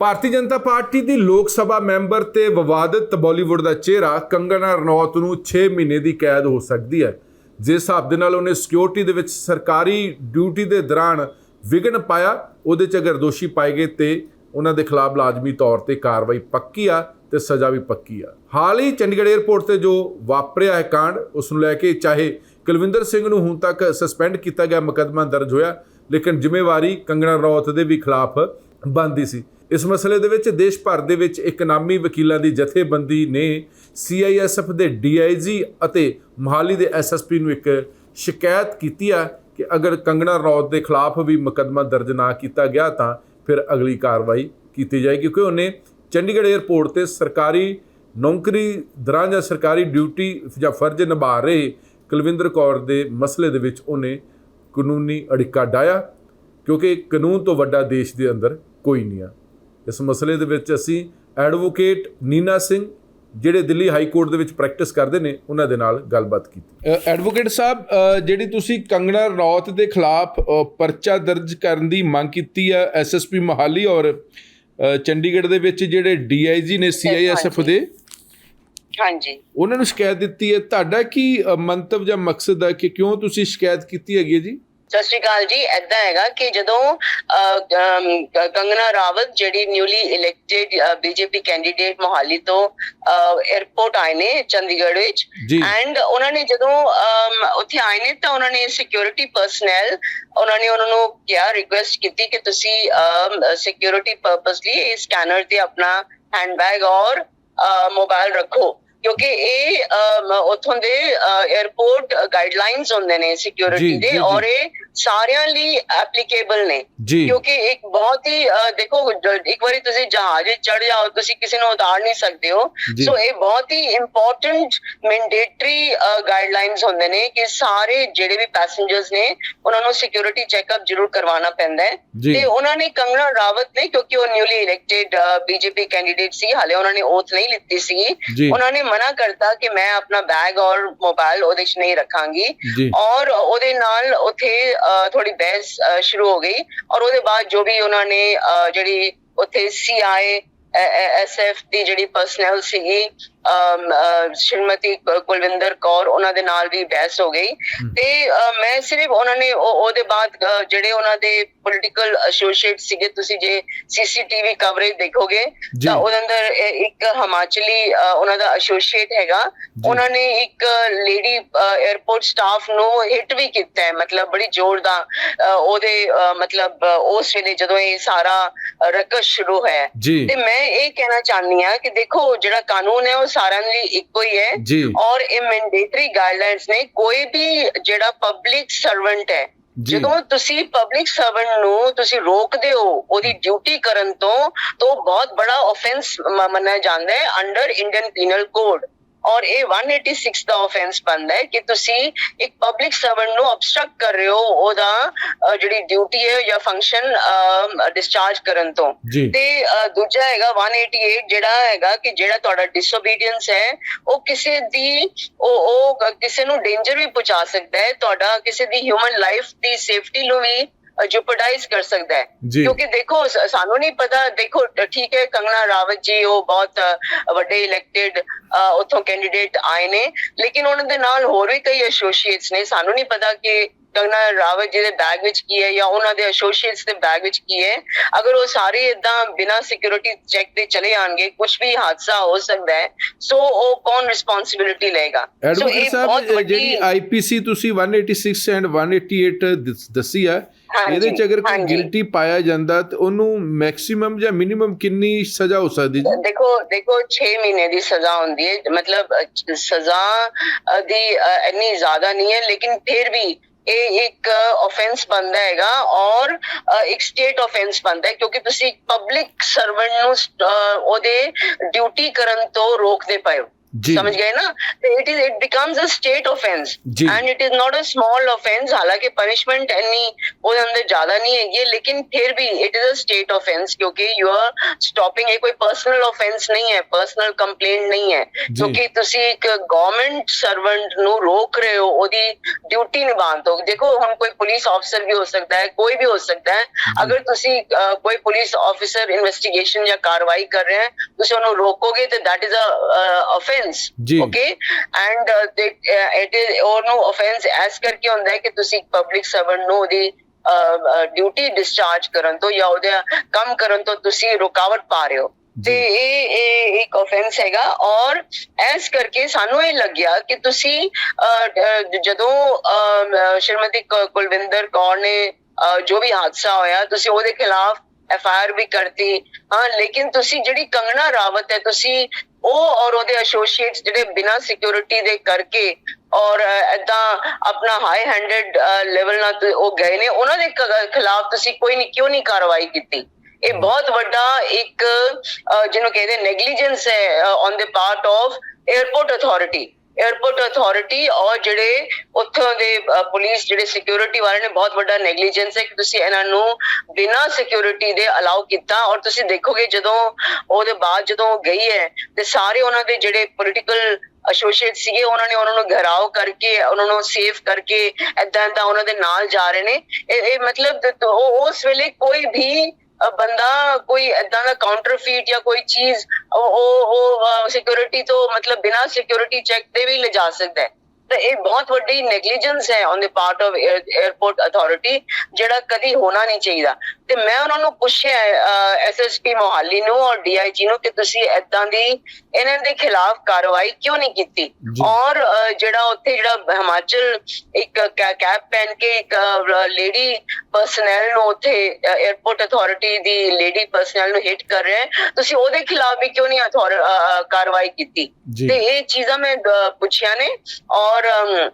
Bharatiya Janata party ਦੀ ਲੋਕ ਸਭਾ member ਤੇ ਵਿਵਾਦਿਤ ਬਾਲੀਵੁੱਡ ਦਾ ਚਿਹਰਾ ਕੰਗਨਾ ਰਣੌਤ ਨੂੰ 6 ਮਹੀਨੇ ਦੀ ਕੈਦ ਹੋ ਸਕਦੀ ਹੈ। ਜਿਸ ਹਿਸਾਬ ਦੇ ਨਾਲ ਉਹਨੇ ਸਿਕਿਉਰਿਟੀ ਦੇ ਵਿੱਚ ਸਰਕਾਰੀ ਡਿਊਟੀ ਦੇ ਦੌਰਾਨ ਵਿਘਨ ਪਾਇਆ, ਉਹਦੇ ਚ ਅਗਰ ਦੋਸ਼ੀ ਪਾਏ ਗਏ ਤੇ ਉਹਨਾਂ ਦੇ ਖਿਲਾਫ ਲਾਜ਼ਮੀ ਤੌਰ ਤੇ ਕਾਰਵਾਈ ਪੱਕੀ ਆ ਤੇ ਸਜ਼ਾ ਵੀ ਪੱਕੀ ਆ। ਹਾਲ ਹੀ ਚੰਡੀਗੜ੍ਹ 에ਅਰਪੋਰਟ ਤੇ ਜੋ ਵਾਪਰਿਆ ਹੈ ਕਾਂਡ, ਉਸ ਨੂੰ ਲੈ ਕੇ ਚਾਹੇ ਕੁਲਵਿੰਦਰ ਸਿੰਘ ਨੂੰ ਹੁਣ ਤੱਕ ਸਸਪੈਂਡ ਕੀਤਾ ਗਿਆ ਮੁਕੱਦਮਾ ਦਰਜ ਹੋਇਆ, ਲੇਕਿਨ ਜ਼ਿੰਮੇਵਾਰੀ ਕੰਗਣਾ ਰੌਤ ਦੇ ਵੀ ਖਿਲਾਫ ਬਣਦੀ ਸੀ। ਇਸ ਮਸਲੇ ਦੇ ਵਿੱਚ ਦੇਸ਼ ਭਰ ਦੇ ਵਿੱਚ ਇੱਕ ਨਾਮੀ ਵਕੀਲਾਂ ਦੀ ਜਥੇਬੰਦੀ ਨੇ ਸੀਆਈਐਸਐਫ ਦੇ ਡੀਆਈਜੀ ਅਤੇ ਮੋਹਾਲੀ ਦੇ ਐਸਐਸਪੀ ਨੂੰ ਇੱਕ ਸ਼ਿਕਾਇਤ ਕੀਤੀ ਆ ਕਿ ਅਗਰ ਕੰਗਣਾ ਰੌਤ ਦੇ ਖਿਲਾਫ ਵੀ ਮੁਕੱਦਮਾ ਦਰਜ ਨਾ ਕੀਤਾ ਗਿਆ ਤਾਂ ਫਿਰ ਅਗਲੀ ਕਾਰਵਾਈ ਕੀਤੀ ਜਾਏਗੀ, ਕਿਉਂਕਿ ਉਹਨੇ ਚੰਡੀਗੜ੍ਹ 에ਅਰਪੋਰਟ ਤੇ ਸਰਕਾਰੀ ਨੌਕਰੀ ਦਰਾਂ ਜਾਂ ਸਰਕਾਰੀ ਡਿਊਟੀ ਜਾਂ ਫਰਜ਼ ਨਿਭਾ ਰਹੇ ਕੁਲਵਿੰਦਰ ਕੌਰ ਦੇ ਮਸਲੇ ਦੇ ਵਿੱਚ ਉਹਨੇ ਕਾਨੂੰਨੀ ਅੜਿੱਕਾ ਡਾਇਆ ਕਿਉਂਕਿ ਕਾਨੂੰਨ ਤੋਂ ਵੱਡਾ ਦੇਸ਼ ਦੇ ਅੰਦਰ ਕੋਈ ਨਹੀਂ ਆ। ਇਸ ਮਸਲੇ ਦੇ ਵਿੱਚ ਅਸੀਂ ਐਡਵੋਕੇਟ ਨੀਨਾ ਸਿੰਘ ਜਿਹੜੇ ਦਿੱਲੀ ਹਾਈ ਕੋਰਟ ਦੇ ਵਿੱਚ ਪ੍ਰੈਕਟਿਸ ਕਰਦੇ ਨੇ ਉਹਨਾਂ ਦੇ ਨਾਲ ਗੱਲਬਾਤ ਕੀਤੀ। ਐਡਵੋਕੇਟ ਸਾਹਿਬ ਜਿਹੜੀ ਤੁਸੀਂ ਕੰਗਣਾ ਰਣੌਤ ਦੇ ਖਿਲਾਫ ਪਰਚਾ ਦਰਜ ਕਰਨ ਦੀ ਮੰਗ ਕੀਤੀ ਹੈ ਐਸਐਸਪੀ ਮੋਹਾਲੀ ਔਰ ਚੰਡੀਗੜ੍ਹ ਦੇ ਵਿੱਚ ਜਿਹੜੇ ਡੀਆਈਜੀ ਨੇ ਸੀਆਈਐਸਐਫ ਦੇ? ਹਾਂਜੀ। ਉਹਨਾਂ ਨੂੰ ਸ਼ਿਕਾਇਤ ਦਿੱਤੀ ਹੈ। ਤੁਹਾਡਾ ਕੀ ਮੰਤਵ ਜਾਂ ਮਕਸਦ ਹੈ ਕਿ ਕਿਉਂ ਤੁਸੀਂ ਸ਼ਿਕਾਇਤ ਕੀਤੀ ਹੈਗੀ ਹੈ ਜੀ? ਸਤਿ ਸ਼੍ਰੀ ਅਕਾਲ ਜੀ ਐਦਾਂ ਹੈਗਾ ਕਿ ਜਦੋਂ ਕੰਗਨਾ ਰਾਵਤ ਜਿਹੜੀ newly elected BJP candidate Mohali ਤੋਂ 에ਅਰਪੋਰਟ ਆਏ ਨੇ ਚੰਡੀਗੜ੍ਹ ਵਿੱਚ। ਐਂਡ ਉਹਨਾਂ ਨੇ ਜਦੋਂ ਉੱਥੇ ਆਏ ਨੇ ਤਾਂ ਉਹਨਾਂ ਨੇ ਸਿਕਿਉਰਿਟੀ ਪਰਸਨਲ ਉਹਨਾਂ ਨੇ ਉਹਨਾਂ ਨੂੰ ਕਿਹਾ ਰਿਕੁਐਸਟ ਕੀਤੀ ਕਿ ਤੁਸੀਂ ਸਿਕਿਉਰਿਟੀ ਪਰਪਸ ਲਈ ਇਹ ਸਕੈਨਰ ਤੇ ਆਪਣਾ ਹੈਂਡਬੈਗ ਔਰ ਮੋਬਾਈਲ ਰੱਖੋ ਕਿਉਂਕਿ ਇਹ ਉੱਥੋਂ ਦੇ 에ਅਰਪੋਰਟ ਗਾਈਡਲਾਈਨਸ ਹੁੰਦੇ ਨੇ ਸਿਕਿਉਰਿਟੀ ਦੇ। ਔਰ ਇਹ ਸਾਰਿਆਂ ਲਈ ਐਪਲੀਕੇਬਲ ਨੇ। ਕਿਉਂਕਿ ਇੱਕ ਬਹੁਤ ਹੀ ਦੇਖੋ ਇੱਕ ਵਾਰੀ ਤੁਸੀਂ ਜਹਾਜ਼ ਚੜ ਜਾਓ ਤੁਸੀਂ ਕਿਸੇ ਨੂੰ ਉਤਾਰ ਨਹੀਂ ਸਕਦੇ ਹੋ। ਸੋ ਇਹ ਬਹੁਤ ਹੀ ਇੰਪੋਰਟੈਂਟ ਮੈਂਡੇਟਰੀ ਗਾਈਡਲਾਈਨਸ ਹੁੰਦੇ ਨੇ ਕਿ ਸਾਰੇ ਜਿਹੜੇ ਵੀ ਪੈਸੇਂਜਰਸ ਨੇ ਉਹਨਾਂ ਨੂੰ ਸਿਕਿਉਰਿਟੀ ਚੈੱਕਅਪ ਜ਼ਰੂਰ ਕਰਵਾਉਣਾ ਪੈਂਦਾ ਹੈ। ਤੇ ਉਹਨਾਂ ਨੇ ਕੰਗਨਾ ਰਾਵਤ ਨੇ ਕਿਉਂਕਿ ਉਹ ਨਿਊਲੀ ਇਲੈਕਟਿਡ ਬੀਜੇਪੀ ਕੈਂਡੀਡੇਟ ਸੀ ਹਾਲੇ ਉਹਨਾਂ ਨੇ ਓਥ ਨਹੀਂ ਲਿੱਤੀ ਸੀ। ਉਹਨਾਂ ਨੇ ਮਨਾ ਕਰਤਾ ਕਿ ਮੈਂ ਆਪਣਾ ਬੈਗ ਔਰ ਮੋਬਾਈਲ ਉਹਦੇ 'ਚ ਨਹੀਂ ਰੱਖਾਂਗੀ। ਔਰ ਉਹਦੇ ਨਾਲ ਉਥੇ ਥੋੜੀ ਬਹਿਸ ਸ਼ੁਰੂ ਹੋ ਗਈ ਔਰ ਉਹਦੇ ਬਾਅਦ ਜੋ ਵੀ ਉਹਨਾਂ ਨੇ ਜਿਹੜੀ ਉਥੇ ਸੀਆਈ ਐਸਐਫ ਦੀ ਜਿਹੜੀ ਪਰਸਨਲ ਸੀਗੀ ਸ਼੍ਰੀਮਤੀ ਕੁਲਵਿੰਦਰ ਕੌਰ ਉਹਨਾਂ ਦੇ ਨਾਲ ਵੀ ਬਹਿਸ ਹੋ ਗਈ। ਤੇ ਮੈਂ ਸਿਰਫ ਉਹਨਾਂ ਨੇ ਉਹ- ਉਹਦੇ ਬਾਅਦ ਜਿਹੜੇ ਉਹਨਾਂ ਦੇ ਪੋਲਿਟੀਕਲ ਐਸੋਸੀਏਟ ਸੀਗੇ ਤੁਸੀਂ ਜੇ ਸੀਸੀਟੀਵੀ ਕਵਰੇਜ ਦੇਖੋਗੇ। ਤਾਂ ਉਹਦੇ ਅੰਦਰ ਇੱਕ ਹਿਮਾਚਲੀ ਉਹਨਾਂ ਦਾ ਐਸੋਸੀਏਟ ਹੈਗਾ। ਉਹਨਾਂ ਨੇ ਇੱਕ ਲੇਡੀ 에ਅਰਪੋਰਟ ਸਟਾਫ ਨੂੰ ਹਿੱਟ ਵੀ ਕੀਤਾ ਹੈ। ਮਤਲਬ ਬੜੀ ਜ਼ੋਰ ਦਾ ਉਹਦੇ ਮਤਲਬ ਉਸ ਵੇਲੇ ਜਦੋਂ ਇਹ ਸਾਰਾ ਰਕਸ਼ ਸ਼ੁਰੂ ਹੈ। ਤੇ ਮੈਂ ਇਹ ਕਹਿਣਾ ਚਾਹਨੀ ਆ ਕਿ ਦੇਖੋ ਜਿਹੜਾ ਕਾਨੂੰਨ ਹੈ ਉਹ ਸਾਰਿਆਂ ਲਈ ਇੱਕੋ ਹੀ ਹੈ। ਔਰ ਇਹ ਮੈਂਡੇਟਰੀ ਗਾਈਡਲਾਈਨਸ ਨੇ ਕੋਈ ਵੀ ਜਿਹੜਾ ਪਬਲਿਕ ਸਰਵੈਂਟ ਹੈ। ਜਦੋਂ ਤੁਸੀਂ ਪਬਲਿਕ ਸਰਵੈਂਟ ਨੂੰ ਤੁਸੀਂ ਰੋਕਦੇ ਹੋ ਉਹਦੀ ਡਿਊਟੀ ਕਰਨ ਤੋਂ ਤਾਂ ਬਹੁਤ ਬੜਾ ਆਫੈਂਸ ਮੰਨਿਆ ਜਾਂਦਾ ਹੈ ਅੰਡਰ ਇੰਡੀਅਨ ਪੀਨਲ ਕੋਡ ਔਰ ਇਹ 186 ਦਾ ਆਫੈਂਸ ਬਣਦਾ ਹੈ ਕਿ ਤੁਸੀਂ ਇੱਕ ਪਬਲਿਕ ਸਰਵੈਂਟ ਨੂੰ ਅਬਸਟ੍ਰਕਟ ਕਰ ਰਹੇ ਹੋ ਉਹਦਾ ਜਿਹੜੀ ਡਿਊਟੀ ਹੈ ਜਾਂ ਫੰਕਸ਼ਨ ਡਿਸਚਾਰਜ ਕਰਨ ਤੋਂ। ਤੇ ਦੂਜਾ ਹੈਗਾ 188 ਜਿਹੜਾ ਹੈਗਾ ਕਿ ਜਿਹੜਾ ਤੁਹਾਡਾ ਡਿਸਓਬੀਡੀਐਂਸ ਹੈ ਉਹ ਕਿਸੇ ਦੀ ਉਹ ਉਹ ਕਿਸੇ ਨੂੰ ਡੇਂਜਰ ਵੀ ਪਹੁੰਚਾ ਸਕਦਾ ਹੈ ਤੁਹਾਡਾ ਕਿਸੇ ਦੀ ਹਿਊਮਨ ਲਾਈਫ ਦੀ ਸੇਫਟੀ ਨੂੰ ਵੀ ਜੁਪਰਡਾਈਜ਼ ਕਰ ਸਕਦਾ ਹੈ। ਕਿਉਂਕਿ ਦੇਖੋ ਸਾਨੂੰ ਨਹੀਂ ਪਤਾ ਦੇਖੋ ਠੀਕ ਹੈ ਕੰਗਨਾ ਰਾਵਤ ਜੀ ਉਹ ਬਹੁਤ ਵੱਡੇ ਇਲੈਕਟਿਡ ਉਥੋਂ ਕੈਂਡੀਡੇਟ ਆਏ ਨੇ। ਲੇਕਿਨ ਉਹਨਾਂ ਦੇ ਨਾਲ ਹੋਰ ਵੀ ਕਈ ਐਸੋਸੀਏਟਸ ਨੇ। ਸਾਨੂੰ ਨਹੀਂ ਪਤਾ ਕਿ ਕੰਗਨਾ ਰਾਵਤ ਜੀ ਦੇ ਬੈਗ ਵਿੱਚ ਕੀ ਹੈ ਜਾਂ ਉਹਨਾਂ ਦੇ ਐਸੋਸੀਏਟਸ ਦੇ ਬੈਗ ਵਿੱਚ ਕੀ ਹੈ। ਅਗਰ ਉਹ ਸਾਰੇ ਇਦਾਂ ਬਿਨਾਂ ਸਿਕਿਉਰਿਟੀ ਚੈੱਕ ਦੇ ਚਲੇ ਆਣਗੇ ਕੁਝ ਵੀ ਹਾਦਸਾ ਹੋ ਸਕਦਾ ਹੈ ਸੋ ਉਹ ਕੌਣ ਰਿਸਪੌਂਸਿਬਿਲਿਟੀ ਲਏਗਾ? ਸੋ ਇਹ ਬਹੁਤ ਵੱਡੀ ਜਿਹੜੀ ਆਈਪੀਸੀ ਤੁਸੀਂ 186 ਐਂਡ 188 ਦਸ- ਹਾਂਜੀ, ਇਹਦੇ ਚ ਅਗਰ ਕੋਈ। ਗਿਲਟੀ ਪਾਇਆ ਜਾਂਦਾ ਤੇ ਉਹਨੂੰ ਮੈਕਸਿਮਮ ਜਾਂ ਮਿਨੀਮਮ ਕਿੰਨੀ ਸਜ਼ਾ ਹੋ ਸਕਦੀ ਜੀ? ਦੇਖੋ ਦੇਖੋ 6 ਮਹੀਨੇ ਦੀ ਸਜ਼ਾ ਹੁੰਦੀ ਹੈ। ਮਤਲਬ ਸਜ਼ਾ ਦੀ ਇੰਨੀ ਜ਼ਿਆਦਾ ਨਹੀਂ ਹੈ ਲੇਕਿਨ ਫਿਰ ਵੀ ਇਹ ਇੱਕ ਆਫੈਂਸ ਬਣਦਾ ਹੈਗਾ ਔਰ ਇੱਕ ਸਟੇਟ ਆਫੈਂਸ ਬਣਦਾ ਹੈ ਕਿਉਂਕਿ ਤੁਸੀਂ ਪਬਲਿਕ ਸਰਵੈਂਟ ਨੂੰ ਉਹਦੇ ਡਿਊਟੀ ਕਰਨ ਤੋਂ ਰੋਕਦੇ ਪਏ ਹੋ। ਗਏ ਨਾ ਤੇ it is it becomes a state offence ਜੀ। And it is not a small offence ਹਾਲਾਂਕਿ ਪਨਿਸ਼ਮੈਂਟ ਇੰਨੀ ਉਹਦੇ ਅੰਦਰ ਜ਼ਿਆਦਾ ਨਹੀਂ ਹੈਗੀ ਹੈ, ਲੇਕਿਨ ਫਿਰ ਵੀ it is a state offence ਕਿਉਂਕਿ ਯੂ ਆਰ ਸਟਾਪਿੰਗ ਇਹ ਕੋਈ ਪਰਸਨਲ ਆਫੈਂਸ ਨਹੀਂ ਹੈ ਪਰਸਨਲ ਕੰਪਲੇਂਟ ਨਹੀਂ ਹੈ ਕਿਉਂਕਿ ਤੁਸੀਂ ਇੱਕ ਗਵਰਨਮੈਂਟ ਸਰਵੈਂਟ ਨੂੰ ਰੋਕ ਰਹੇ ਹੋ ਉਹਦੀ ਡਿਊਟੀ ਨਿਭਾਉਣ ਤੋਂ ਦੇਖੋ ਹੁਣ ਕੋਈ ਪੁਲਿਸ ਆਫਸਰ ਵੀ ਹੋ ਸਕਦਾ ਹੈ ਕੋਈ ਵੀ ਹੋ ਸਕਦਾ ਹੈ ਅਗਰ ਤੁਸੀਂ ਕੋਈ ਪੁਲਿਸ ਆਫੀਸਰ ਇਨਵੈਸਟੀਗੇਸ਼ਨ ਜਾਂ ਕਾਰਵਾਈ ਕਰ ਰਿਹਾ ਹੈ ਤੁਸੀਂ ਉਹਨੂੰ ਰੋਕੋਗੇ ਤੇ that is a offense ਜੀ। okay? And uh, they, uh, it is ਉਹਨੂੰ offense ਐਸ ਕਰਕੇ ਹੁੰਦਾ ਹੈ ਕਿ ਤੁਸੀਂ ਪਬਲਿਕ ਸਰਵੈਂਟ ਨੂੰ ਉਹਦੀ ਡਿਊਟੀ ਡਿਸਚਾਰਜ ਕਰਨ ਤੋਂ ਜਾਂ ਉਹਦੇ ਕੰਮ ਕਰਨ ਤੋਂ ਤੁਸੀਂ ਰੁਕਾਵਟ ਪਾ ਰਹੇ ਹੋ। ਤੇ ਇਹ ਇਹ ਇੱਕ ਆਫੈਂਸ ਹੈਗਾ ਔਰ ਐਸ ਕਰਕੇ ਸਾਨੂੰ ਇਹ ਲੱਗਿਆ ਕਿ ਤੁਸੀਂ ਜਦੋਂ ਸ਼੍ਰੀਮਤੀ ਕੁਲਵਿੰਦਰ ਕੌਰ ਨੇ ਜੋ ਵੀ ਹਾਦਸਾ ਹੋਇਆ ਤੁਸੀਂ ਉਹਦੇ ਖਿਲਾਫ ਐਫ ਆਈ ਆਰ ਵੀ ਕਰਤੀ। ਹਾਂ ਲੇਕਿਨ ਤੁਸੀਂ ਜਿਹੜੀ ਕੰਗਣਾ ਰਾਵਤ ਹੈ ਤੁਸੀਂ ਉਹ ਔਰ ਉਹਦੇ ਐਸੋਸੀਏਟਸ ਜਿਹੜੇ ਬਿਨਾਂ ਸਿਕਿਉਰਿਟੀ ਦੇ ਕਰਕੇ ਔਰ ਐਦਾਂ ਆਪਣਾ ਹਾਈ ਹੈਂਡਡ ਲੈਵਲ ਨਾਲ ਉਹ ਗਏ ਨੇ ਉਹਨਾਂ ਦੇ ਖਿਲਾਫ ਤੁਸੀਂ ਕੋਈ ਨਹੀਂ ਕਿਉਂ ਨਹੀਂ ਕਾਰਵਾਈ ਕੀਤੀ? ਇਹ ਬਹੁਤ ਵੱਡਾ ਇੱਕ ਜਿਹਨੂੰ ਕਹਿੰਦੇ ਨੈਗਲੀਜੈਂਸ ਹੈ on the part of airport authority airport authority ਔਰ ਜਿਹੜੇ ਉੱਥੋਂ ਦੇ ਪੁਲਿਸ ਜਿਹੜੇ ਸਿਕਿਉਰਿਟੀ ਵਾਲੇ ਨੇ, ਬਹੁਤ ਵੱਡਾ ਨੈਗਲੀਜੈਂਸ ਹੈ ਕਿ ਤੁਸੀਂ ਇਹਨਾਂ ਨੂੰ ਬਿਨਾਂ ਸਿਕਿਉਰਿਟੀ ਦੇ ਅਲਾਉ ਕੀਤਾ ਔਰ ਤੁਸੀਂ ਦੇਖੋਗੇ ਜਦੋਂ ਉਹਦੇ ਬਾਅਦ ਜਦੋਂ ਉਹ ਗਈ ਹੈ ਤੇ ਸਾਰੇ ਉਹਨਾਂ ਦੇ ਜਿਹੜੇ ਪੋਲੀਟੀਕਲ ਐਸੋਸੀਏਟ ਸੀਗੇ, ਉਹਨਾਂ ਨੇ ਉਹਨਾਂ ਨੂੰ ਘਰਾਓ ਕਰਕੇ, ਉਹਨਾਂ ਨੂੰ ਸੇਫ ਕਰਕੇ ਏਦਾਂ ਏਦਾਂ ਉਹਨਾਂ ਦੇ ਨਾਲ ਜਾ ਰਹੇ ਨੇ। ਇਹ ਮਤਲਬ ਉਸ ਵੇਲੇ ਕੋਈ ਵੀ ਬੰਦਾ ਕੋਈ ਏਦਾਂ ਦਾ ਕਾਊਂਟਰਫੀਟ ਜਾਂ ਕੋਈ ਚੀਜ਼, ਉਹ, ਉਹ- ਉਹ ਸਿਕਿਉਰਿਟੀ ਤੋਂ ਮਤਲਬ ਬਿਨਾਂ ਸਿਕਿਉਰਿਟੀ ਚੈੱਕ ਦੇ ਵੀ ਲਿਜਾ ਸਕਦਾ ਹੈ। ਤਾਂ ਇਹ ਬਹੁਤ ਵੱਡੀ ਨੈਗਲੀਜੈਂਸ ਹੈ on the part of airport authority ਜਿਹੜਾ ਕਦੀ ਹੋਣਾ ਨਹੀਂ ਚਾਹੀਦਾ। ਤੇ ਮੈਂ ਉਹਨਾਂ ਨੂੰ ਪੁੱਛਿਆ ਐਸਐਸਪੀ ਮੋਹਾਲੀ ਨੂੰ ਔਰ ਡੀਆਈਜੀ ਨੂੰ ਕਿ ਤੁਸੀਂ ਐਦਾਂ ਦੀ ਇਹਨਾਂ ਦੇ ਖਿਲਾਫ ਕਾਰਵਾਈ ਕਿਉਂ ਨਹੀਂ ਕੀਤੀ? ਔਰ ਜਿਹੜਾ ਉੱਥੇ ਜਿਹੜਾ ਹਿਮਾਚਲ ਇੱਕ ਕੈਪ ਪਹਿਨ ਕੇ ਇੱਕ ਲੇਡੀ ਪਰਸਨਲ ਨੂੰ ਉੱਥੇ 에어ਪੋਰਟ ਅਥਾਰਟੀ ਦੀ ਲੇਡੀ ਪਰਸਨਲ ਨੂੰ ਹਿੱਟ ਕਰ ਰਿਹਾ ਤੁਸੀਂ ਉਹਦੇ ਖਿਲਾਫ ਵੀ ਕਿਉਂ ਨਹੀਂ ਕਾਰਵਾਈ ਕੀਤੀ? ਤੇ ਇਹ ਚੀਜ਼ਾਂ ਮੈਂ ਪੁੱਛਿਆ ਨੇ ਔਰ ਅਮ,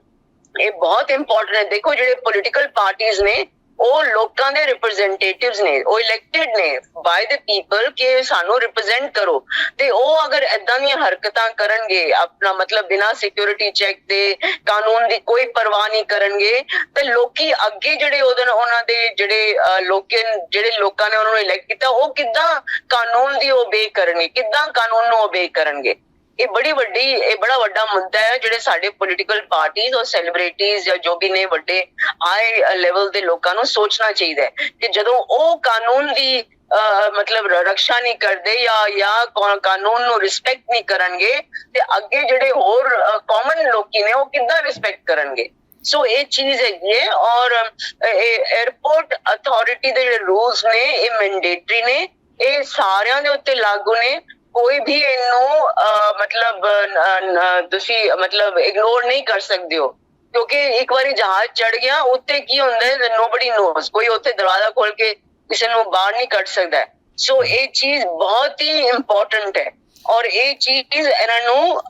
ਇਹ ਬਹੁਤ ਇੰਪੋਰਟੈਂਟ ਹੈ। ਦੇਖੋ ਜਿਹੜੇ ਪੋਲੀਟੀਕਲ ਪਾਰਟੀਆਂ ਨੇ ਉਹ ਲੋਕਾਂ ਦੇ ਰਿਪਰੈਜ਼ੈਂਟੇਟਿਵਸ ਨੇ ਉਹ ਇਲੈਕਟਿਡ ਨੇ ਬਾਈ ਦ ਪੀਪਲ ਕਿ ਸਾਨੂੰ ਰਿਪਰੈਜ਼ੈਂਟ ਕਰੋ। ਤੇ ਉਹ ਅਗਰ ਇਦਾਂ ਦੀਆਂ ਹਰਕਤਾਂ ਕਰਨਗੇ ਆਪਣਾ ਮਤਲਬ ਬਿਨਾਂ ਸਿਕਿਉਰਿਟੀ ਚੈੱਕ ਦੇ ਕਾਨੂੰਨ ਦੀ ਕੋਈ ਪਰਵਾਹ ਨਹੀਂ ਕਰਨਗੇ ਤੇ ਲੋਕੀ ਅੱਗੇ ਜਿਹੜੇ ਉਹਦੇ ਨਾਲ- ਉਹਨਾਂ ਦੇ ਜਿਹੜੇ ਅਹ, ਲੋਕਾਂ ਜਿਹੜੇ ਲੋਕਾਂ ਨੇ ਉਹਨਾਂ ਨੂੰ ਇਲੈਕਟ ਕੀਤਾ ਉਹ ਕਿੱਦਾਂ ਕਾਨੂੰਨ ਦੀ ਓਬੇ ਕਰਨਗੇ ਕਿੱਦਾਂ ਕਾਨੂੰਨ ਨੂੰ ਓਬੇ ਕਰਨਗੇ? ਇਹ ਬੜੀ ਵੱਡੀ ਇਹ ਬੜਾ ਵੱਡਾ ਮੁੱਦਾ ਹੈ ਜਿਹੜੇ ਸਾਡੇ ਪੋਲੀਟੀਕਲ ਪਾਰਟੀਆਂ ਔਰ ਸੈਲੀਬ੍ਰਿਟੀਆਂ ਜਾਂ ਜੋ ਵੀ ਨੇ ਵੱਡੇ ਹਾਈ ਲੈਵਲ ਦੇ ਲੋਕਾਂ ਨੂੰ ਸੋਚਣਾ ਚਾਹੀਦਾ ਹੈ ਕਿ ਜਦੋਂ ਉਹ ਕਾਨੂੰਨ ਦੀ ਅਹ, ਮਤਲਬ ਰੱਖਿਆ ਨਹੀਂ ਕਰਦੇ ਜਾਂ ਜਾਂ ਕਾਨੂੰਨ ਨੂੰ ਰਿਸਪੈਕਟ ਨਹੀਂ ਕਰਨਗੇ ਤੇ ਅੱਗੇ ਜਿਹੜੇ ਹੋਰ ਕਾਮਨ ਲੋਕੀ ਨੇ ਉਹ ਕਿੱਦਾਂ ਰਿਸਪੈਕਟ ਕਰਨਗੇ? ਸੋ ਇਹ ਚੀਜ਼ ਹੈਗੀ ਹੈ ਔਰ ਇਹ 에어ਪੋਰਟ ਅਥਾਰਟੀ ਦੇ ਜਿਹੜੇ ਰੂਲਸ ਨੇ ਇਹ ਮੈਂਡੇਟਰੀ ਨੇ ਇਹ ਸਾਰਿਆਂ ਦੇ ਉੱਤੇ ਲਾਗੂ ਨੇ ਕੋਈ ਵੀ ਇਹਨੂੰ ਮਤਲਬ ਤੁਸੀਂ, ਮਤਲਬ ਇਗਨੋਰ ਨਹੀਂ ਕਰ ਸਕਦੇ ਹੋ। ਕਿਉਂਕਿ ਇੱਕ ਵਾਰੀ ਜਹਾਜ਼ ਚੜ ਗਿਆ ਉੱਤੇ ਕੀ ਹੁੰਦਾ ਹੈ ਨੋਬਡੀ ਨੋਸ ਕੋਈ ਉੱਥੇ ਦਰਵਾਜ਼ਾ ਖੋਲ ਕੇ ਕਿਸੇ ਨੂੰ ਬਾਹਰ ਨਹੀਂ ਕੱਢ ਸਕਦਾ। ਸੋ ਇਹ ਚੀਜ਼ ਬਹੁਤ ਹੀ ਇੰਪੋਰਟੈਂਟ ਹੈ। ਔਰ ਇਹ ਚੀਜ਼ ਇਹਨਾਂ ਨੂੰ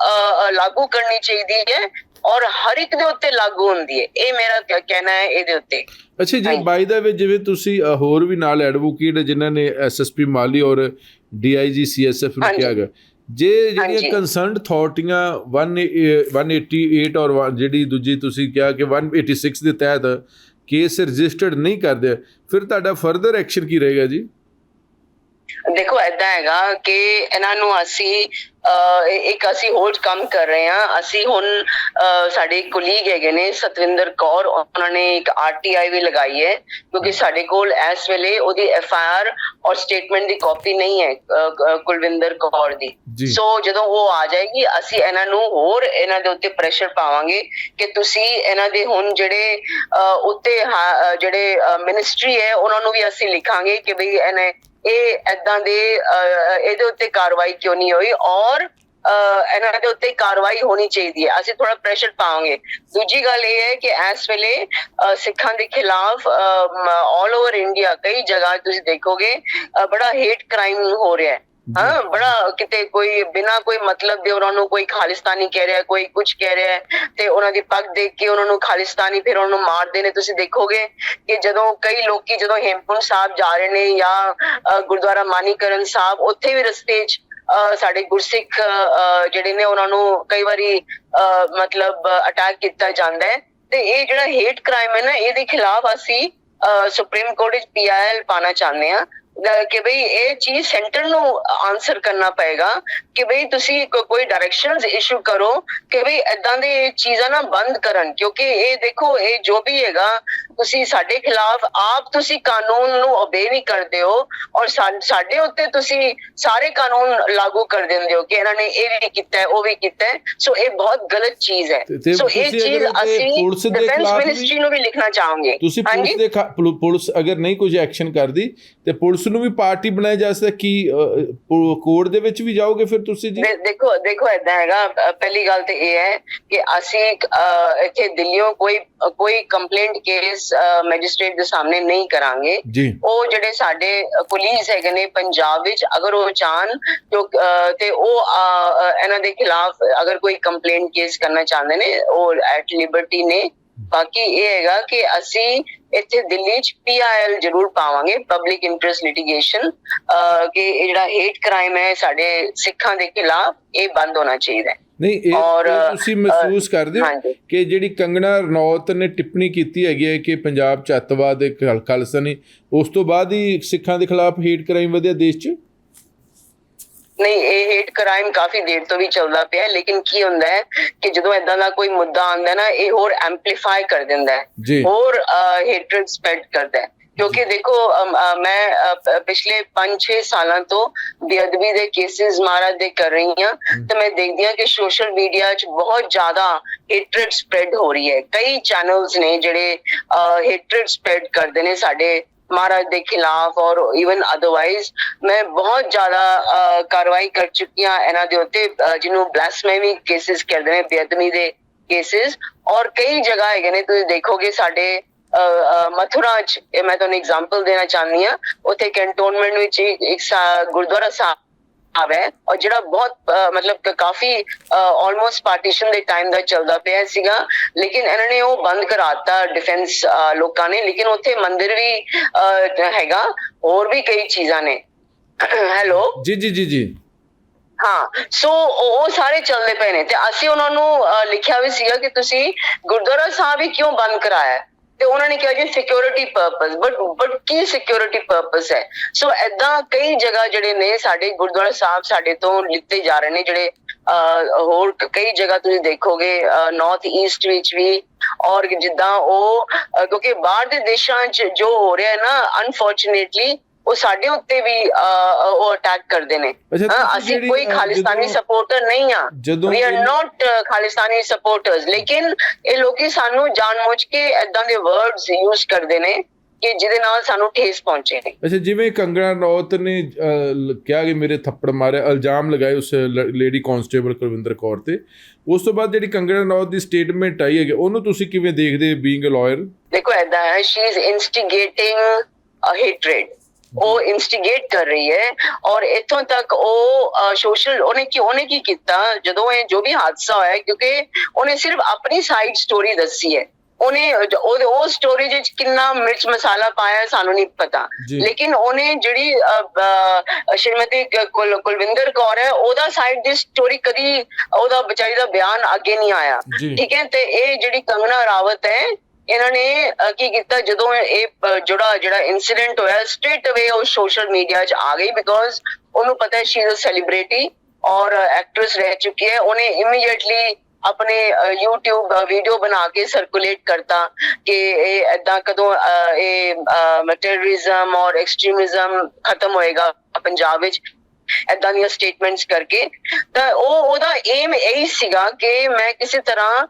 ਲਾਗੂ ਕਰਨੀ ਚਾਹੀਦੀ ਹੈ ਔਰ ਹਰ ਇੱਕ ਦੇ ਉੱਤੇ ਲਾਗੂ ਹੁੰਦੀ ਹੈ ਇਹ ਮੇਰਾ ਕਹਿਣਾ ਹੈ ਇਹਦੇ ਉੱਤੇ ਅੱਛਾ ਜੀ। ਬਾਈ ਦਾ ਵਿੱਚ ਜਿਵੇਂ ਤੁਸੀਂ ਹੋਰ ਵੀ ਨਾਲ ਐਡਵੋਕੇਟ ਜਿਨ੍ਹਾਂ ਨੇ ਐਸਐਸਪੀ ਮਾਲੀ ਔਰ ਡੀਆਈਜੀ ਸੀਐਸਐਫ ਨੂੰ। ਕਿਹਾ ਗਿਆ ਜੇ ਜਿਹੜੀਆਂ ਹਾਂਜੀ। ਕੰਸਰਨਡ ਅਥਾਰਟੀਆਂ 188 ਔਰ ਜਿਹੜੀ ਦੂਜੀ ਤੁਸੀਂ ਕਿਹਾ ਕਿ 186 ਦੇ ਤਹਿਤ ਕੇਸ ਰਜਿਸਟਰਡ ਨਹੀਂ ਕਰਦੇ ਫਿਰ ਤੁਹਾਡਾ ਫਰਦਰ ਐਕਸ਼ਨ ਕੀ ਰਹੇਗਾ ਜੀ ਦੇਖੋ ਐਦਾਂ ਹੈਗਾ ਕਿ ਇਹਨਾਂ ਨੂੰ ਅਸੀਂ ਇੱਕ ਅਸੀਂ ਹੋਰ ਕੰਮ ਕਰ ਰਹੇ ਹਾਂ ਅਸੀਂ ਹੁਣ ਸਾਡੇ ਕੁਲੀਗ ਹੈਗੇ ਨੇ ਸਤਵਿੰਦਰ ਕੌਰ ਉਹਨਾਂ ਨੇ ਇੱਕ ਆਰਟੀਆਈ ਵੀ ਲਗਾਈ ਹੈ ਕਿਉਂਕਿ ਸਾਡੇ ਕੋਲ ਇਸ ਵੇਲੇ ਉਹਦੀ ਐਫਆਈਆਰ ਔਰ ਸਟੇਟਮੈਂਟ ਦੀ ਕਾਪੀ ਨਹੀਂ ਹੈ ਕੁਲਵਿੰਦਰ ਕੌਰ ਦੀ। ਸੋ ਜਦੋਂ ਉਹ ਆ ਜਾਏਗੀ ਅਸੀਂ ਇਹਨਾਂ ਨੂੰ ਹੋਰ ਇਹਨਾਂ ਦੇ ਉੱਤੇ ਪ੍ਰੈਸ਼ਰ ਪਾਵਾਂਗੇ ਕਿ ਤੁਸੀਂ ਇਹਨਾਂ ਦੇ ਹੁਣ ਜਿਹੜੇ ਉੱਤੇ ਜਿਹੜੇ ਮਿਨਿਸਟਰੀ ਹੈ ਉਹਨਾਂ ਨੂੰ ਵੀ ਅਸੀਂ ਲਿਖਾਂਗੇ ਕਿ ਭਈ ਇਹਨੇ ਇਹ ਐਦਾਂ ਦੇ ਇਹਦੇ ਉੱਤੇ ਕਾਰਵਾਈ ਕਿਉਂ ਨਹੀਂ ਹੋਈ? ਔਰ ਅਹ, ਇਹਨਾਂ ਦੇ ਉੱਤੇ ਕਾਰਵਾਈ ਹੋਣੀ ਚਾਹੀਦੀ ਹੈ। ਅਸੀਂ ਥੋੜਾ ਪ੍ਰੈਸ਼ਰ ਪਾਵਾਂਗੇ। ਦੂਜੀ ਗੱਲ ਇਹ ਹੈ ਕਿ ਇਸ ਵੇਲੇ ਸਿੱਖਾਂ ਦੇ ਖਿਲਾਫ ਆਲ ਓਵਰ ਇੰਡੀਆ ਕਈ ਜਗ੍ਹਾ ਤੁਸੀਂ ਦੇਖੋਗੇ ਬੜਾ ਹੇਟ ਕ੍ਰਾਈਮ ਹੋ ਰਿਹਾ ਹੈ। ਹਾਂ ਬੜਾ ਕਿਤੇ ਕੋਈ ਬਿਨਾ ਕੋਈ ਮਤਲਬ ਦੇ ਉਹਨਾਂ ਨੂੰ ਕੋਈ ਖਾਲਿਸਤਾਨੀ ਕਹਿ ਰਿਹਾ ਕੋਈ ਕੁਝ ਕਹਿ ਰਿਹਾ ਹੈ ਤੇ ਉਹਨਾਂ ਦੀ ਪੱਗ ਦੇਖ ਕੇ ਉਹਨਾਂ ਨੂੰ ਖਾਲਿਸਤਾਨੀ ਫਿਰ ਉਹਨਾਂ ਨੂੰ ਮਾਰਦੇ ਨੇ ਤੁਸੀਂ ਦੇਖੋਗੇ ਕਿ ਜਦੋਂ ਕਈ ਲੋਕੀ ਜਦੋਂ ਹੇਮਕੁੰਟ ਸਾਹਿਬ ਜਾ ਰਹੇ ਨੇ ਜਾਂ ਗੁਰਦੁਆਰਾ ਮਾਨੀਕਰਨ ਸਾਹਿਬ ਉੱਥੇ ਵੀ ਰਸਤੇ 'ਚ ਸਾਡੇ ਗੁਰਸਿੱਖ ਜਿਹੜੇ ਨੇ ਉਹਨਾਂ ਨੂੰ ਕਈ ਵਾਰੀ ਮਤਲਬ ਅਟੈਕ ਕੀਤਾ ਜਾਂਦਾ ਹੈ ਤੇ ਇਹ ਜਿਹੜਾ ਹੇਟ ਕ੍ਰਾਈਮ ਹੈ ਨਾ ਇਹਦੇ ਖਿਲਾਫ ਅਸੀਂ ਸੁਪਰੀਮ ਕੋਰਟ ਵਿੱਚ ਪੀਆਈਐਲ ਪਾਣਾ ਚਾਹੁੰਦੇ ਆ ਕਿ ਭਈ ਇਹ ਚੀਜ਼ ਸੈਂਟਰ ਨੂੰ ਆਨਸਰ ਕਰਨਾ ਪਏਗਾ ਕਿ ਭਈ ਤੁਸੀਂ ਕੋਈ ਡਾਇਰੈਕਸ਼ਨਸ ਇਸ਼ੂ ਕਰੋ ਕਿ ਭਈ ਇਦਾਂ ਦੇ ਚੀਜ਼ਾਂ ਨਾ ਬੰਦ ਕਰਨ ਕਿਉਂਕਿ ਇਹ ਦੇਖੋ ਇਹ ਜੋ ਵੀ ਹੈਗਾ ਤੁਸੀਂ ਸਾਡੇ ਖਿਲਾਫ ਆਪ ਤੁਸੀਂ ਕਾਨੂੰਨ ਨੂੰ ਓਬੇ ਨਹੀਂ ਕਰਦੇ ਹੋ ਔਰ ਸਾਡੇ ਉੱਤੇ ਤੁਸੀਂ ਸਾਰੇ ਕਾਨੂੰਨ ਲਾਗੂ ਕਰ ਦਿੰਦੇ ਹੋ ਕਿ ਇਹਨਾਂ ਨੇ ਇਹ ਵੀ ਕੀਤਾ ਹੈ ਉਹ ਵੀ ਕੀਤਾ ਹੈ। ਸੋ ਇਹ ਬਹੁਤ ਗਲਤ ਚੀਜ਼ ਹੈ। ਸੋ ਇਹ ਚੀਜ਼ ਅਸੀਂ ਡਿਫੈਂਸ ਮਿਨਿਸਟਰੀ ਨੂੰ ਵੀ ਲਿਖਣਾ ਚਾਹਾਂਗੇ। ਤੁਸੀਂ ਪੁਲਿਸ ਦੇ ਪੁਲਿਸ ਅਗਰ ਨਹੀਂ ਕੁਝ ਐਕਸ਼ਨ ਕਰਦੀ ਤੇ ਪੁਲਿਸ ਨੂੰ ਵੀ ਪਾਰਟੀ ਬਣਾਇਆ ਜਾ ਸਕਦਾ ਕੀ ਕੋਰਟ ਦੇ ਵਿੱਚ ਵੀ ਜਾਓਗੇ ਫਿਰ ਤੁਸੀਂ ਜੀ? ਦੇਖੋ ਦੇਖੋ ਏਦਾਂ ਹੈਗਾ ਪਹਿਲੀ ਗੱਲ ਤੇ ਇਹ ਹੈ ਕਿ ਅਸੀਂ ਇੱਥੇ ਦਿੱਲੀੋਂ ਕੋਈ ਕੋਈ ਕੰਪਲੇਂਟ ਕੇਸ ਮੈਜਿਸਟ੍ਰੇਟ ਦੇ ਸਾਹਮਣੇ ਨਹੀਂ ਕਰਾਂਗੇ। ਉਹ ਜਿਹੜੇ ਸਾਡੇ ਪੁਲਿਸ ਹੈਗੇ ਨੇ ਪੰਜਾਬ ਵਿੱਚ ਅਗਰ ਉਹ ਚਾਹਨ ਤੇ ਉਹ ਇਹਨਾਂ ਦੇ ਖਿਲਾਫ ਅਗਰ ਕੋਈ ਕੰਪਲੇਂਟ ਕੇਸ ਕਰਨਾ ਚਾਹੁੰਦੇ ਨੇ ਉਹ ਐਟ ਲਿਬਰਟੀ ਨੇ। ਬਾਕੀ ਇਹ ਹੈਗਾ ਕਿ ਅਸੀਂ ਇੱਥੇ ਦਿੱਲੀ ਚ ਪੀਆਈਐਲ ਜ਼ਰੂਰ ਪਾਵਾਂਗੇ ਪਬਲਿਕ ਇੰਟਰਸਟ ਲਿਟੀਗੇਸ਼ਨ ਕਿ ਇਹ ਜਿਹੜਾ ਹੇਟ ਕ੍ਰਾਈਮ ਹੈ ਸਾਡੇ ਸਿੱਖਾਂ ਦੇ ਖਿਲਾਫ ਇਹ ਬੰਦ ਹੋਣਾ ਚਾਹੀਦਾ ਹੈ ਨਹੀਂ ਇਹ ਤੁਸੀਂ ਮਹਿਸੂਸ ਕਰਦੇ ਹੋ। ਕਿ ਜਿਹੜੀ ਕੰਗਣਾ ਰਣੌਤ ਨੇ ਟਿੱਪਣੀ ਕੀਤੀ ਹੈਗੀ ਹੈ ਕਿ ਪੰਜਾਬ ਚ ਅੱਤਵਾਦ ਇੱਕ ਖਲ- ਖਾਲਿਸਤਾਨੀ ਉਸ ਤੋਂ ਬਾਅਦ ਹੀ ਸਿੱਖਾਂ ਦੇ ਖਿਲਾਫ ਹੇਟ ਕ੍ਰਾਈਮ ਵਧਿਆ ਦੇਸ਼ 'ਚ ਨਹੀਂ ਇਹ ਹੇਟ ਕ੍ਰਾਈਮ ਕਾਫੀ ਦੇਰ ਤੋਂ ਵੀ ਚੱਲਦਾ ਪਿਆ ਲੇਕਿਨ ਕੀ ਹੁੰਦਾ ਹੈ ਕਿ ਜਦੋਂ ਇਦਾਂ ਦਾ ਕੋਈ ਮੁੱਦਾ ਆਉਂਦਾ ਹੈ ਨਾ ਇਹ ਹੋਰ ਐਮਪਲੀਫਾਈ ਕਰ ਦਿੰਦਾ ਹੈ। ਹੋਰ ਹੇਟਰਡ ਸਪੈਡ ਕਰਦਾ ਹੈ। ਕਿਉਂਕਿ ਦੇਖੋ ਮੈਂ ਪਿਛਲੇ 5-6 ਸਾਲਾਂ ਤੋਂ ਬੇਅਦਬੀ ਦੇ ਕੇਸਿਸ ਮਹਾਰਾਜ ਦੇ ਕਰ ਰਹੀ ਹਾਂ ਤੇ ਮੈਂ ਦੇਖਦੀ ਹਾਂ ਕਿ ਸੋਸ਼ਲ ਮੀਡੀਆ 'ਚ ਬਹੁਤ ਜ਼ਿਆਦਾ ਹੇਟਰਡ ਸਪਰੈਡ ਹੋ ਰਹੀ ਹੈ। ਕਈ ਚੈਨਲਸ ਨੇ ਜਿਹੜੇ ਹੇਟਰਡ ਸਪਰੈਡ ਕਰਦੇ ਨੇ ਸਾਡੇ ਮਹਾਰਾਜ ਦੇ ਖਿਲਾਫ ਔਰ ਇਵਨ ਅਦਰਵਾਈਜ਼ ਮੈਂ ਬਹੁਤ ਜ਼ਿਆਦਾ ਕਾਰਵਾਈ ਕਰ ਚੁੱਕੀ ਹਾਂ ਇਹਨਾਂ ਦੇ ਉੱਤੇ ਅਹ, ਜਿਹਨੂੰ ਬਲੈਸਫੇਮੀ ਕੇਸਿਸ ਕਹਿੰਦੇ ਨੇ ਬੇਅਦਬੀ ਦੇ ਕੇਸਿਸ ਔਰ ਕਈ ਜਗ੍ਹਾ ਹੈਗੇ ਨੇ ਤੁਸੀਂ ਦੇਖੋਗੇ ਸਾਡੇ ਅਹ, ਮਥੁਰਾ ਚ ਇਹ ਮੈਂ ਤੁਹਾਨੂੰ ਐਗਜ਼ਾਮਪਲ ਦੇਣਾ ਚਾਹੁੰਦੀ ਹਾਂ ਉੱਥੇ ਕੈਂਟੋਨਮੈਂਟ ਵਿੱਚ ਇੱਕ ਗੁਰਦੁਆਰਾ ਸਾਹਿਬ ਹੈ ਔਰ ਜਿਹੜਾ ਬਹੁਤ ਮਤਲਬ ਕਾਫੀ ਆਲਮੋਸਟ ਪਾਰਟੀਸ਼ਨ ਦੇ ਟਾਈਮ ਦਾ ਚੱਲਦਾ ਪਿਆ ਸੀਗਾ। ਲੇਕਿਨ ਇਹਨਾਂ ਨੇ ਉਹ ਬੰਦ ਕਰਾਤਾ ਡਿਫੈਂਸ ਲੋਕਾਂ ਨੇ। ਲੇਕਿਨ ਉੱਥੇ ਮੰਦਿਰ ਵੀ ਹੈਗਾ। ਹੋਰ ਵੀ ਕਈ ਚੀਜ਼ਾਂ ਨੇ। ਹੈਲੋ ਜੀ ਜੀ ਜੀ ਜੀ। ਹਾਂ। ਸੋ ਉਹ ਸਾਰੇ ਚੱਲਦੇ ਪਏ ਨੇ। ਤੇ ਅਸੀਂ ਉਹਨਾਂ ਨੂੰ ਲਿਖਿਆ ਵੀ ਸੀਗਾ ਕਿ ਤੁਸੀਂ ਗੁਰਦੁਆਰਾ ਸਾਹਿਬ ਹੀ ਕਿਉਂ ਬੰਦ ਕਰਾਇਆ? ਤੇ ਉਹਨਾਂ ਨੇ ਕਿਹਾ ਜੀ ਸਿਕਿਉਰਿਟੀ ਪਰਪਸ ਬਟ ਬਟ ਕੀ ਸਿਕਿਉਰਿਟੀ ਪਰਪਸ ਹੈ? ਸੋ ਐਦਾਂ ਕਈ ਜਗ੍ਹਾ ਜਿਹੜੇ ਨੇ ਸਾਡੇ ਗੁਰਦੁਆਰਾ ਸਾਹਿਬ ਸਾਡੇ ਤੋਂ ਲਿੱਤੇ ਜਾ ਰਹੇ ਨੇ ਜਿਹੜੇ ਹੋਰ ਕਈ ਜਗ੍ਹਾ ਤੁਸੀਂ ਦੇਖੋਗੇ ਨਾਰਥ ਈਸਟ ਵਿੱਚ ਵੀ, ਔਰ ਜਿੱਦਾਂ ਉਹ ਕਿਉਂਕਿ ਬਾਹਰ ਦੇ ਦੇਸ਼ਾਂ 'ਚ ਜੋ ਹੋ ਰਿਹਾ ਹੈ ਨਾ ਅਨਫੋਰਚੂਨੇਟਲੀ ਉਹ ਸਾਡੇ ਉੱਤੇ ਵੀ ਉਹ ਅਟੈਕ ਕਰਦੇ ਨੇ। ਅਸੀਂ ਕੋਈ ਖਾਲਿਸਤਾਨੀ ਸਪੋਰਟਰ ਨਹੀਂ ਆ ਵੀ ਆਰ ਨਾਟ ਖਾਲਿਸਤਾਨੀ ਸਪੋਰਟਰਸ ਲੇਕਿਨ ਇਹ ਲੋਕੀ ਸਾਨੂੰ ਜਾਣਬੁੱਝ ਕੇ ਐਦਾਂ ਦੇ ਵਰਡਸ ਯੂਜ਼ ਕਰਦੇ ਨੇ ਕਿ ਜਿਹਦੇ ਨਾਲ ਸਾਨੂੰ ਠੇਸ ਪਹੁੰਚੇ ਨੇ। ਅੱਛਾ ਜਿਵੇਂ ਕੰਗਣਾ ਰਣੌਤ ਨੇ ਕਿਹਾ ਕਿ ਮੇਰੇ ਥੱਪੜ ਮਾਰੇ ਇਲਜ਼ਾਮ ਲਗਾਏ ਉਸ ਲੇਡੀ ਕਾਂਸਟੇਬਲ ਕੁਲਵਿੰਦਰ ਕੌਰ ਤੇ। ਉਸ ਤੋਂ ਬਾਅਦ ਜਿਹੜੀ ਕੰਗਣਾ ਰਣੌਤ ਦੀ ਸਟੇਟਮੈਂਟ ਆਈ ਹੈ ਉਹਨੂੰ ਤੁਸੀਂ ਕਿਵੇਂ ਦੇਖਦੇ ਬੀਇੰਗ ਅ ਲਾਇਰ ਦੇਖੋ ਐਦਾਂ ਹੈ ਸ਼ੀ ਇਜ਼ ਇਨਸਟੀਗੇਟਿੰਗ ਅ ਹੇਟਰੇਡ ਉਹ ਇਨਸਟੀਗੇਟ ਕਰ ਰਹੀ ਹੈ ਔਰ ਇਥੋਂ ਤੱਕ ਉਹ ਸੋਸ਼ਲ ਉਹਨੇ ਕੀ ਉਹਨੇ ਕੀ ਕੀਤਾ? ਜਦੋਂ ਇਹ ਜੋ ਵੀ ਹਾਦਸਾ ਹੋਇਆ ਕਿਉਂਕਿ ਉਹਨੇ ਸਿਰਫ ਆਪਣੀ ਸਾਈਡ ਸਟੋਰੀ ਦੱਸੀ ਹੈ। ਉਹਨੇ ਉਹ ਉਹ ਸਟੋਰੀ ਵਿੱਚ ਕਿੰਨਾ ਮਿਰਚ ਮਸਾਲਾ ਪਾਇਆ ਸਾਨੂੰ ਨਹੀਂ ਪਤਾ। ਲੇਕਿਨ ਉਹਨੇ ਜਿਹੜੀ ਸ਼੍ਰੀਮਤੀ ਕੁਲਵਿੰਦਰ ਕੌਰ ਹੈ ਉਹਦਾ ਸਾਈਡ ਦੀ ਸਟੋਰੀ ਕਦੀ ਉਹਦਾ ਵਿਚਾਰੀ ਦਾ ਬਿਆਨ ਅੱਗੇ ਨਹੀਂ ਆਇਆ। ਠੀਕ ਹੈ? ਤੇ ਇਹ ਜਿਹੜੀ ਕੰਗਨਾ ਰਾਵਤ ਹੈ ਇਹਨਾਂ ਨੇ ਕੀ ਕੀਤਾ? ਜਦੋਂ ਇਹ ਜਿਹੜਾ ਜਿਹੜਾ ਇਨਸੀਡੈਂਟ ਹੋਇਆ ਸਟ੍ਰੇਟ ਅਵੇ ਉਹ ਸੋਸ਼ਲ ਮੀਡੀਆ 'ਚ ਆ ਗਈ ਬਿਕੋਜ਼ ਉਹਨੂੰ ਪਤਾ ਹੈ ਸ਼ੀ ਇਜ਼ ਅ ਸੈਲੀਬ੍ਰਿਟੀ ਔਰ ਐਕਟ੍ਰੈਸ ਰਹਿ ਚੁੱਕੀ ਹੈ। ਉਹਨੇ ਇਮੀਡੀਏਟਲੀ ਆਪਣੇ ਅ, YouTube ਵੀਡੀਓ ਬਣਾ ਕੇ ਸਰਕੂਲੇਟ ਕਰਤਾ ਕਿ ਇਹ ਐਦਾਂ ਕਦੋਂ ਇਹ ਟੈਰਰਿਜ਼ਮ ਔਰ ਐਕਸਟ੍ਰੀਮਿਜ਼ਮ ਖਤਮ ਹੋਏਗਾ ਪੰਜਾਬ ਵਿੱਚ। ਐਦਾਂ ਦੀਆਂ ਸਟੇਟਮੈਂਟਸ ਕਰਕੇ, ਤਾਂ ਉਹ, ਉਹਦਾ ਏਮ ਇਹੀ ਸੀਗਾ ਕਿ ਮੈਂ ਕਿਸੇ ਤਰ੍ਹਾਂ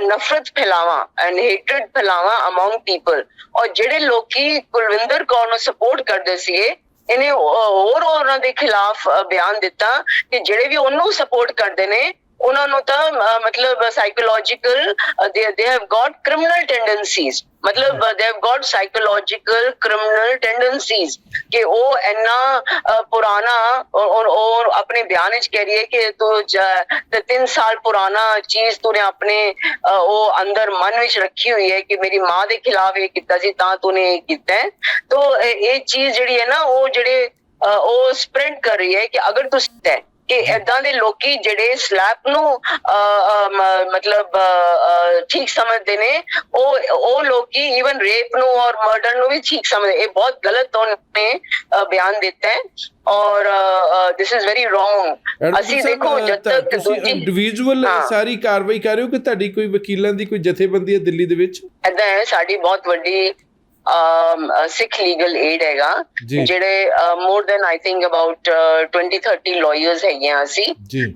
ਨਫ਼ਰਤ ਫੈਲਾਵਾਂ ਐਂਡ ਹੇਟਰਡ ਫੈਲਾਵਾਂ ਅਮੰਗ ਪੀਪਲ ਔਰ ਜਿਹੜੇ ਲੋਕੀ ਕੁਲਵਿੰਦਰ ਕੌਰ ਨੂੰ ਸਪੋਰਟ ਕਰਦੇ ਸੀਗੇ, ਇਹਨੇ ਹੋਰ ਉਹਨਾਂ ਦੇ ਖਿਲਾਫ ਬਿਆਨ ਦਿੱਤਾ ਕਿ ਜਿਹੜੇ ਵੀ ਉਹਨੂੰ ਸਪੋਰਟ ਕਰਦੇ ਨੇ ਉਹਨਾਂ ਨੂੰ ਤਾਂ ਮਤਲਬ ਸਾਈਕੋਲੋਜੀਕਲ ਦੇ ਦੇ ਹੈਵ ਗਾਟ ਕ੍ਰਿਮੀਨਲ ਟੈਂਡੈਂਸੀਜ਼ ਮਤਲਬ they have got psychological criminal tendencies ਕਿ ਉਹ ਇੰਨਾ ਪੁਰਾਣਾ ਔਰ ਔਰ- ਆਪਣੇ ਬਿਆਨ ਵਿੱਚ ਕਹਿ ਰਹੀ ਹੈ ਕਿ ਤੂੰ ਜ- ਤੇ 3 ਸਾਲ ਪੁਰਾਣਾ ਚੀਜ਼ ਤੂਨੇ ਆਪਣੇ ਅ, ਉਹ ਅੰਦਰ ਮਨ ਵਿੱਚ ਰੱਖੀ ਹੋਈ ਹੈ ਕਿ ਮੇਰੀ ਮਾਂ ਦੇ ਖਿਲਾਫ ਇਹ ਕੀਤਾ ਸੀ ਤਾਂ ਤੂਨੇ ਇਹ ਕੀਤਾ ਹੈ। ਤੋ ਇਹ ਚੀਜ਼ ਜਿਹੜੀ ਹੈ ਨਾ ਉਹ ਜਿਹੜੇ ਉਹ ਸਪਰੈਡ ਕਰ ਰਹੀ ਹੈ ਕਿ ਅਗਰ ਤੁਸੀਂ ਕਿ ਏਦਾਂ ਦੇ ਲੋਕੀ ਜਿਹੜੇ ਸਲੈਪ ਨੂੰ ਮਤਲਬ ਠੀਕ ਸਮਝਦੇ ਨੇ ਉਹ ਉਹ ਲੋਕੀ ਇਵਨ ਰੇਪ ਨੂੰ ਔਰ ਮਰਡਰ ਨੂੰ ਵੀ ਠੀਕ ਸਮਝਦੇ ਇਹ ਬਹੁਤ ਗਲਤ ਉਹਨੇ ਬਿਆਨ ਦਿੱਤਾ ਹੈ। ਔਰ ਦਿਸ ਇਜ਼ ਵੈਰੀ ਰੋਂਗ ਅਸੀਂ ਦੇਖੋ ਜਦ ਤੱਕ ਤੁਸੀਂ ਇੰਡੀਵਿਜੂਅਲ। ਸਾਰੀ ਕਾਰਵਾਈ ਕਰ ਰਹੇ ਹੋ ਕਿ ਤੁਹਾਡੀ ਕੋਈ ਵਕੀਲਾਂ ਦੀ ਕੋਈ ਜਥੇਬੰਦੀ ਹੈ ਦਿੱਲੀ ਦੇ ਵਿੱਚ? ਏਦਾਂ ਹੈ ਸਾਡੀ ਬਹੁਤ ਵੱਡੀ ਸਿੱਖ ਲੀਗਲ ਏਡ ਹੈਗਾ। ਜਿਹੜੇ more than I think about 20 30 lawyers ਹੈਗੇ ਆ ਅਸੀਂ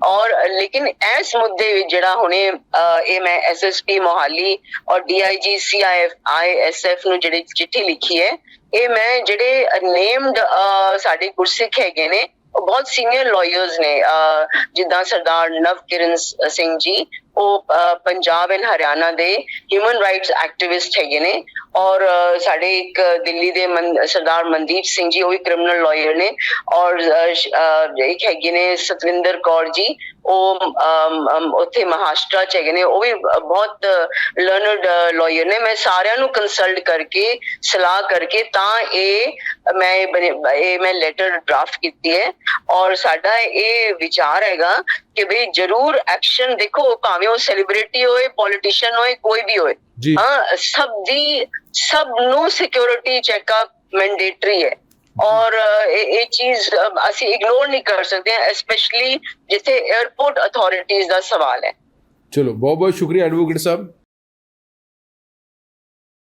ਔਰ ਲੇਕਿਨ ਇਸ ਮੁੱਦੇ ਵਿੱਚ ਜਿਹੜਾ ਹੁਣੇ ਅ, ਇਹ ਮੈਂ ਐਸਐਸਪੀ ਮੋਹਾਲੀ ਔਰ ਡੀਆਈਜੀ ਸੀਆਈਐਫ ਆਈਐਸਐਫ ਨੂੰ ਜਿਹੜੀ ਚਿੱਠੀ ਲਿਖੀ ਹੈ ਇਹ ਮੈਂ ਜਿਹੜੇ ਨੇਮਡ ਸਾਡੇ ਗੁਰਸਿੱਖ ਹੈਗੇ ਨੇ ਬਹੁਤ ਸੀਨੀਅਰ ਲਾਇਰਸ ਨੇ ਅ, ਜਿੱਦਾਂ ਸਰਦਾਰ ਨਵਕਿਰਨ ਸਿੰਘ ਜੀ ਉਹ ਪੰਜਾਬ ਐਂਡ ਹਰਿਆਣਾ ਦੇ ਹਿਊਮਨ ਰਾਈਟਸ ਐਕਟਿਵਿਸਟ ਹੈਗੇ ਨੇ ਔਰ ਸਾਡੇ ਇੱਕ ਦਿੱਲੀ ਦੇ ਸਰਦਾਰ ਮਨਦੀਪ ਸਿੰਘ ਜੀ, ਉਹ ਵੀ ਕ੍ਰਿਮੀਨਲ ਲਾਇਰ ਨੇ ਔਰ ਇੱਕ ਹੈਗੇ ਨੇ ਸਤਵਿੰਦਰ ਕੌਰ ਜੀ, ਉਹ ਉੱਥੇ ਮਹਾਰਾਸ਼ਟਰ ਚ ਹੈਗੇ ਨੇ, ਉਹ ਵੀ ਬਹੁਤ ਲਰਨਡ ਲਾਇਰ ਨੇ, ਮੈਂ ਸਾਰਿਆਂ ਨੂੰ ਕੰਸਲਟ ਕਰਕੇ, ਸਲਾਹ ਕਰਕੇ ਤਾਂ ਇਹ, ਮੈਂ ਇਹ ਮੈਂ ਲੈਟਰ ਡਰਾਫਟ ਕੀਤੀ ਹੈ ਔਰ ਸਾਡਾ ਇਹ ਵਿਚਾਰ ਹੈਗਾ ਕਿ ਵੀ ਜਰੂਰ ਐਕਸ਼ਨ ਦੇਖੋ ਭਾਵੇਂ ਉਹ ਸੈਲੀਬ੍ਰਿਟੀ ਹੋਏ ਪੋਲੀਟੀਸ਼ੀਅਨ ਹੋਏ ਕੋਈ ਵੀ ਹੋਏ। ਹਾਂ ਸਭ ਦੀ ਸਭ ਨੂੰ ਸਿਕਿਉਰਿਟੀ ਚੈੱਕਅਪ ਮੈਂਡੇਟਰੀ ਹੈ। ਔਰ ਇਹ ਚੀਜ਼ ਅਸੀਂ ਇਗਨੋਰ ਨਹੀਂ ਕਰ ਸਕਦੇ ਸਪੈਸ਼ਲੀ ਜਿੱਥੇ 에ਅਰਪੋਰਟ ਅਥਾਰਟੀਜ਼ ਦਾ ਸਵਾਲ ਹੈ। ਚਲੋ ਬਹੁਤ ਬਹੁਤ ਸ਼ੁਕਰੀਆ ਐਡਵੋਕੇਟ ਸਾਹਿਬ।